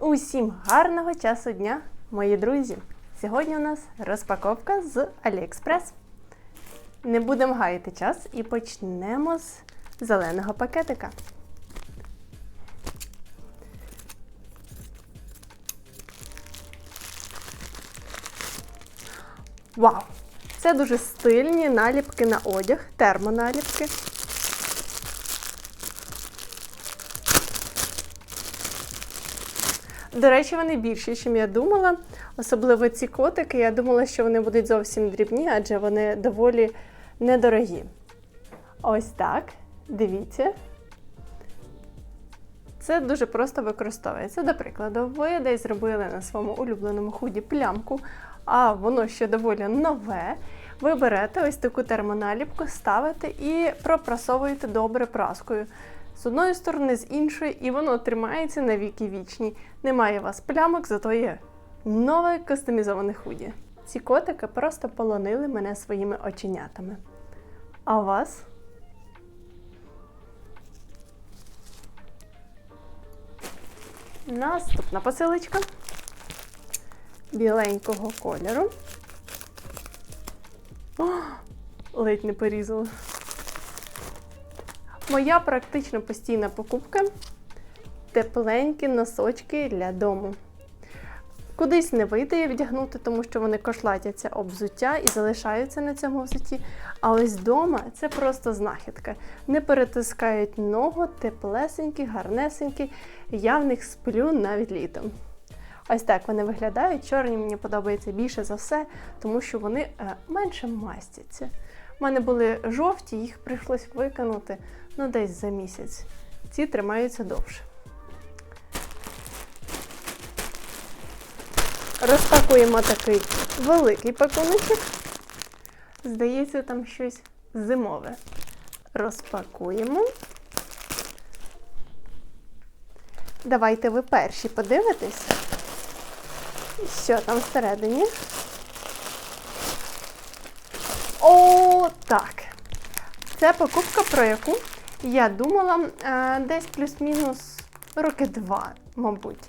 Усім гарного часу дня, мої друзі! Сьогодні у нас розпаковка з AliExpress. Не будемо гаяти час і почнемо з зеленого пакетика. Вау! Це дуже стильні наліпки на одяг, термоналіпки. До речі, вони більші, ніж я думала. Особливо ці котики. Я думала, що вони будуть зовсім дрібні, адже вони доволі недорогі. Ось так. Дивіться. Це дуже просто використовується. До прикладу, ви десь зробили на своєму улюбленому худі плямку, а воно ще доволі нове. Ви берете ось таку термоналіпку, ставите і пропрасовуєте добре праскою. З одної сторони, з іншої, і воно тримається на віки вічні. Немає у вас плямок, зато є нове кастомізоване худі. Ці котики просто полонили мене своїми оченятами. А у вас? Наступна посилочка біленького кольору. О, ледь не порізала. Моя практично постійна покупка тепленькі носочки для дому. Кудись не вийде їх вдягнути, тому що вони кошлатяться об взуття і залишаються на цьому взутті. А ось вдома це просто знахідка. Не перетискають ногу, теплесенькі, гарнесенькі. Я в них сплю навіть літом. Ось так вони виглядають. Чорні мені подобаються більше за все, тому що вони е, менше мастяться. У мене були жовті, їх прийшлось викинути ну, десь за місяць. Ці тримаються довше. Розпакуємо такий великий пакуночок. Здається, там щось зимове. Розпакуємо. Давайте ви перші подивитесь, що там всередині. О, так. Це покупка, про яку я думала е, десь плюс-мінус роки два, мабуть.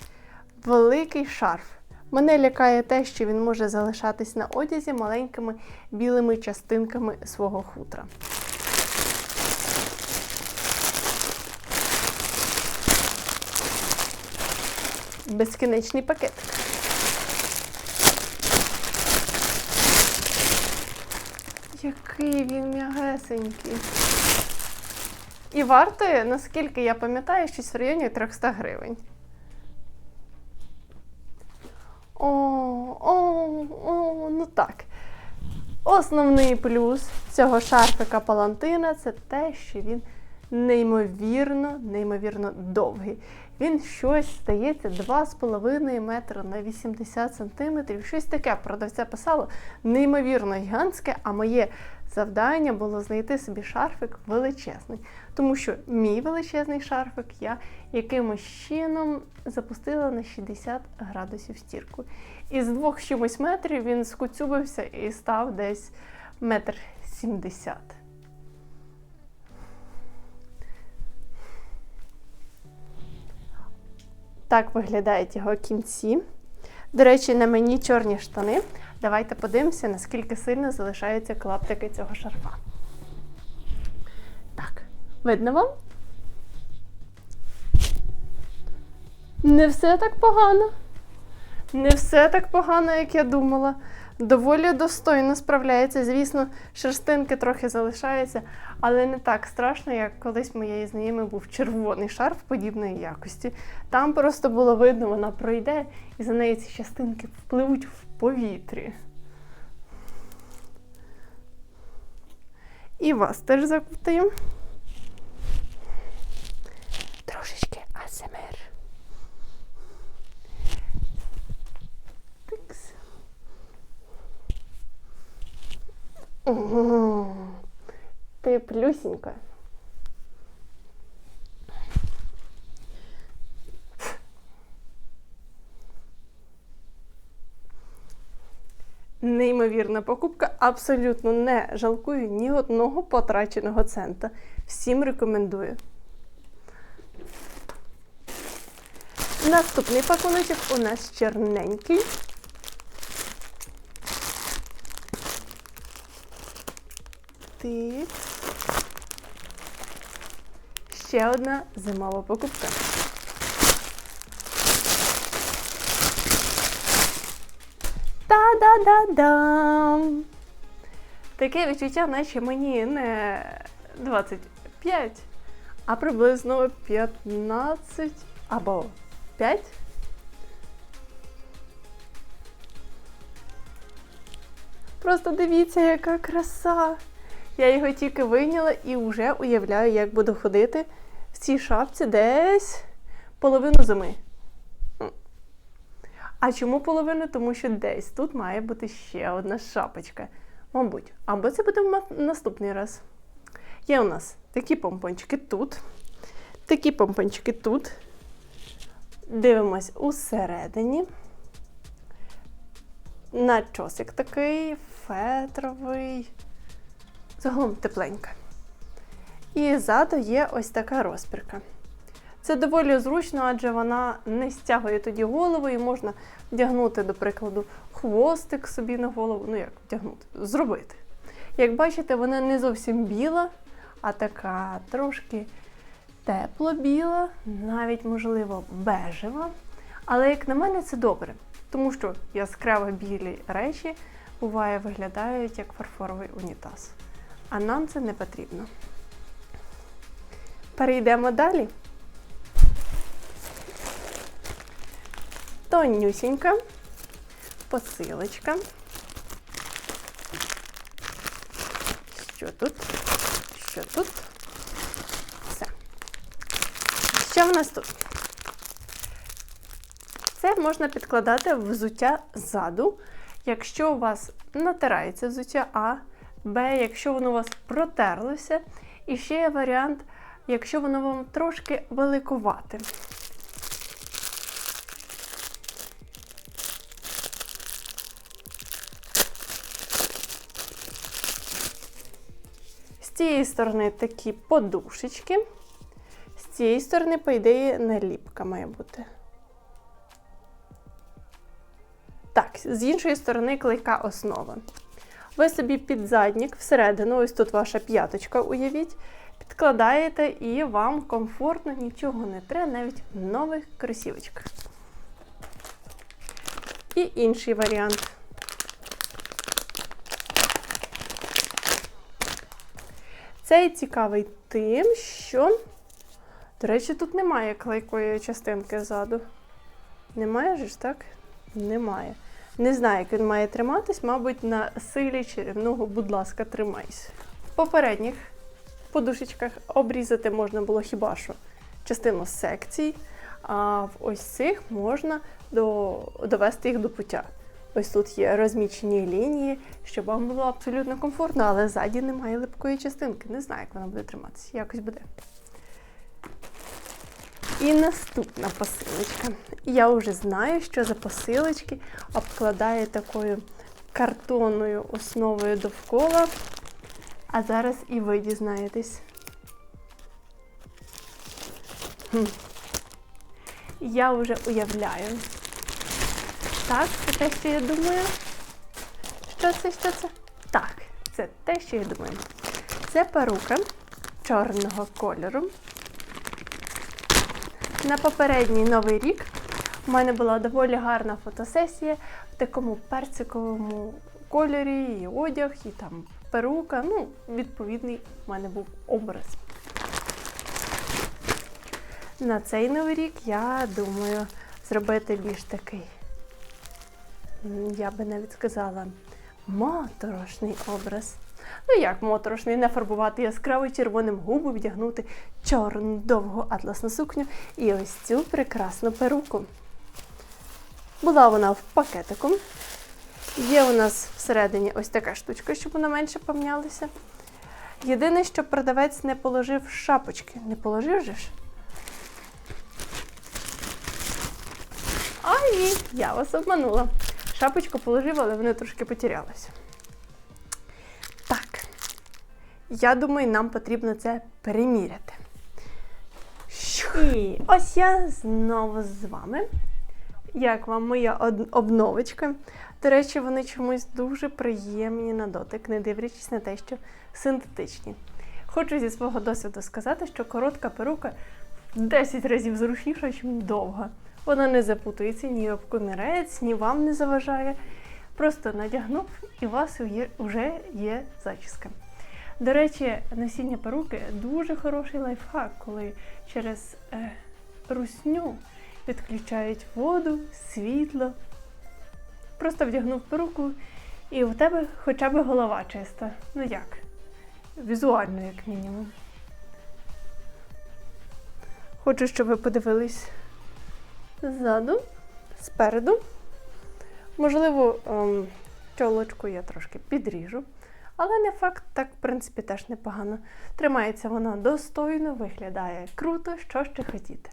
Великий шарф. Мене лякає те, що він може залишатись на одязі маленькими білими частинками свого хутра. Безкінечний пакет. Який він м'ягесенький. І вартує, наскільки я пам'ятаю, щось в районі 300 гривень. О, о, о, ну так. Основний плюс цього шарфика Палантина це те, що він неймовірно, неймовірно довгий. Він щось здається 2,5 метри на 80 сантиметрів. Щось таке продавця писало неймовірно гігантське, а моє завдання було знайти собі шарфик величезний. Тому що мій величезний шарфик я якимось чином запустила на 60 градусів стірку. І з двох чимось метрів він скуцюбився і став десь метр сімдесят. Так виглядають його кінці. До речі, на мені чорні штани. Давайте подивимося, наскільки сильно залишаються клаптики цього шарфа. Так, видно вам? Не все так погано. Не все так погано, як я думала. Доволі достойно справляється. Звісно, шерстинки трохи залишаються, але не так страшно, як колись моєї знайомої був червоний шарф подібної якості. Там просто було видно, вона пройде, і за нею ці частинки впливуть в повітрі. І вас теж закутаю. Трошечки АСМР. Ти плюсенька. Неймовірна покупка, абсолютно не жалкую ні одного потраченого цента. Всім рекомендую. Наступний пакуночок у нас чорненький. Так. Ще одна зимова покупка. Та-да-да-дам! Таке відчуття, наче мені не 25, а приблизно 15 або 5. Просто дивіться, яка краса! Я його тільки вийняла і вже уявляю, як буду ходити в цій шапці десь половину зими. А чому половину? Тому що десь тут має бути ще одна шапочка. Мабуть, або це буде наступний раз. Є у нас такі помпончики тут, такі помпончики тут. Дивимось усередині. Начосик такий фетровий. Загалом тепленька. І ззаду є ось така розпірка. Це доволі зручно, адже вона не стягує тоді голову і можна вдягнути, до прикладу, хвостик собі на голову. Ну як вдягнути? Зробити. Як бачите, вона не зовсім біла, а така трошки тепло-біла, навіть, можливо, бежева. Але, як на мене, це добре, тому що яскраво білі речі буває виглядають як фарфоровий унітаз. А нам це не потрібно. Перейдемо далі. Тонюсінька посилочка. Що тут? Що тут? Все. Що в нас тут? Це можна підкладати взуття ззаду, якщо у вас натирається взуття А, Б, якщо воно у вас протерлося. І ще є варіант, якщо воно вам трошки великувате. З цієї сторони такі подушечки, з цієї сторони, по ідеї, наліпка має бути. Так, з іншої сторони клейка основа. Ви собі під заднік всередину, ось тут ваша п'яточка, уявіть, підкладаєте і вам комфортно, нічого не треба, навіть в нових кросівочках. І інший варіант. Цей цікавий тим, що, до речі, тут немає клейкої частинки ззаду. Немає ж, так? Немає. Не знаю, як він має триматись, мабуть, на силі чарівного, будь ласка, тримайся. В попередніх подушечках обрізати можна було хіба що частину секцій, а в ось цих можна до, довести їх до пуття. Ось тут є розмічені лінії, щоб вам було абсолютно комфортно, але ззаді немає липкої частинки. Не знаю, як вона буде триматися. Якось буде. І наступна посилочка. Я вже знаю, що за посилочки обкладає такою картонною основою довкола. А зараз і ви дізнаєтесь. Я вже уявляю. Так, це те, що я думаю. Що це, що це? Так, це те, що я думаю. Це перука чорного кольору. На попередній новий рік у мене була доволі гарна фотосесія в такому персиковому кольорі, і одяг, і там перука. Ну, відповідний у мене був образ. На цей новий рік я думаю зробити більш такий, я би навіть сказала, моторошний образ. Ну як моторошний, не фарбувати яскравий червоним губи, вдягнути чорну довгу атласну сукню і ось цю прекрасну перуку. Була вона в пакетику. Є у нас всередині ось така штучка, щоб вона менше помнялася. Єдине, що продавець не положив шапочки. Не положив же ж? Ай, ні, я вас обманула. Шапочку положив, але вони трошки потерялися. Я думаю, нам потрібно це переміряти. І ось я знову з вами. Як вам моя обновочка? До речі, вони чомусь дуже приємні на дотик, не дивлячись на те, що синтетичні. Хочу зі свого досвіду сказати, що коротка перука в 10 разів зручніша, ніж довга. Вона не запутується ні об ні вам не заважає. Просто надягнув і у вас вже є зачіска. До речі, носіння перуки дуже хороший лайфхак, коли через е, русню відключають воду, світло. Просто вдягнув перуку, і у тебе хоча б голова чиста. Ну як? Візуально, як мінімум. Хочу, щоб ви подивились ззаду, спереду. Можливо, ем, чолочку я трошки підріжу, але не факт, так, в принципі, теж непогано. Тримається вона достойно, виглядає круто, що ще хотіти.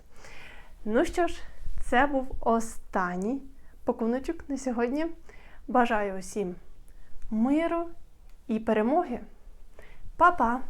Ну що ж, це був останній пакуночок на сьогодні. Бажаю усім миру і перемоги. Па-па!